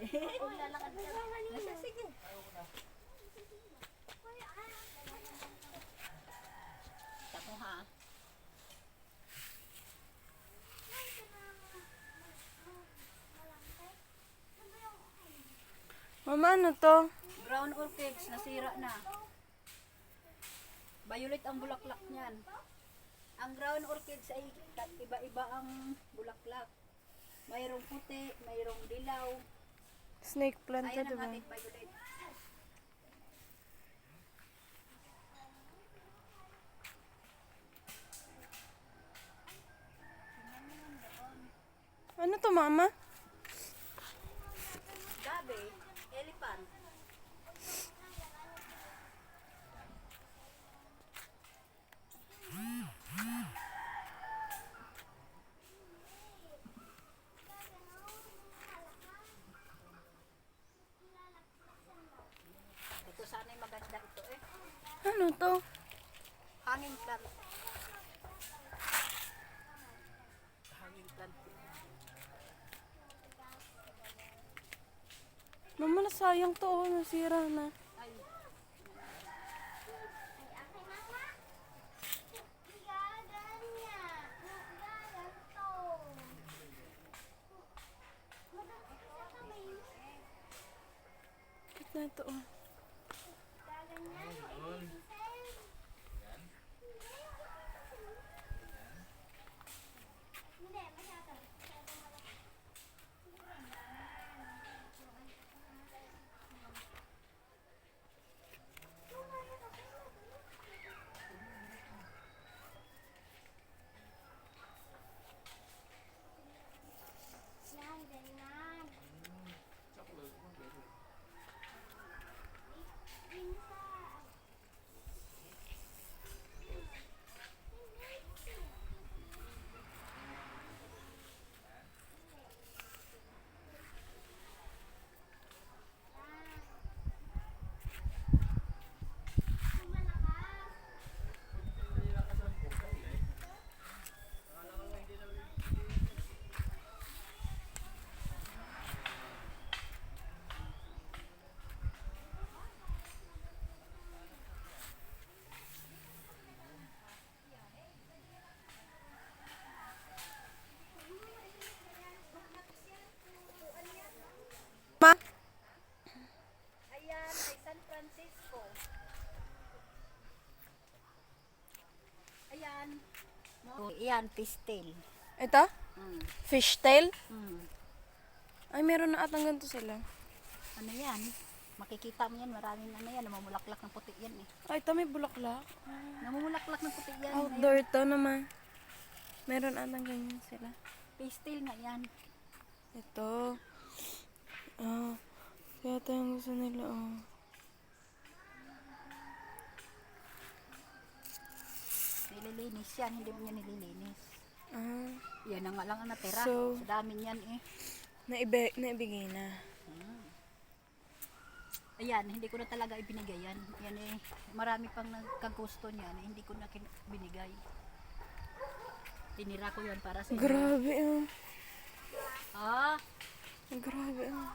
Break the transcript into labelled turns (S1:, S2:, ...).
S1: Lalakad ka. Sige. Tako ha.
S2: Mama, ano to?
S1: Brown orchids, nasira na. Violet ang bulaklak niyan. Ang brown orchids ay iba-iba ang bulaklak. Mayroong puti, mayroong dilaw.
S2: Snake plant to,
S1: Ayan
S2: di
S1: ang
S2: ba?
S1: ating violet.
S2: Ano to, mama?
S1: Gabi, elephant. Ito sana'y maganda ito eh.
S2: Ano to?
S1: Hanging plant. Hanging plant.
S2: Mama, nasayang to. Oh, nasira na. Na to? Oh. Ma?
S1: ayan, ay San Francisco. Ayan. Oh, ayan, pistil.
S2: Ito?
S1: Mm.
S2: Fishtail?
S1: Mm.
S2: Ay, meron na atang ganito sila.
S1: Ano yan? Makikita mo yan, maraming ano yan, namumulaklak ng puti yan eh.
S2: Ay, ito may bulaklak.
S1: Namumulaklak ng puti yan.
S2: Outdoor to naman. Meron atang ganyan sila.
S1: Pastel nga yan.
S2: Ito. Ah, kaya yung gusto nila, oh.
S1: Nililinis yan, hindi mo niya nililinis.
S2: Ah,
S1: Yan na nga lang ang natira.
S2: So-
S1: Sa dami niyan eh.
S2: naibe, naibigay na.
S1: Ayan, hindi ko na talaga ibinigay yan. Yan eh, marami pang nagkagusto niyan, eh, hindi ko na binigay. Tinira ko yan para sa inyo.
S2: Grabe, oh.
S1: Ah,
S2: Grabe, oh.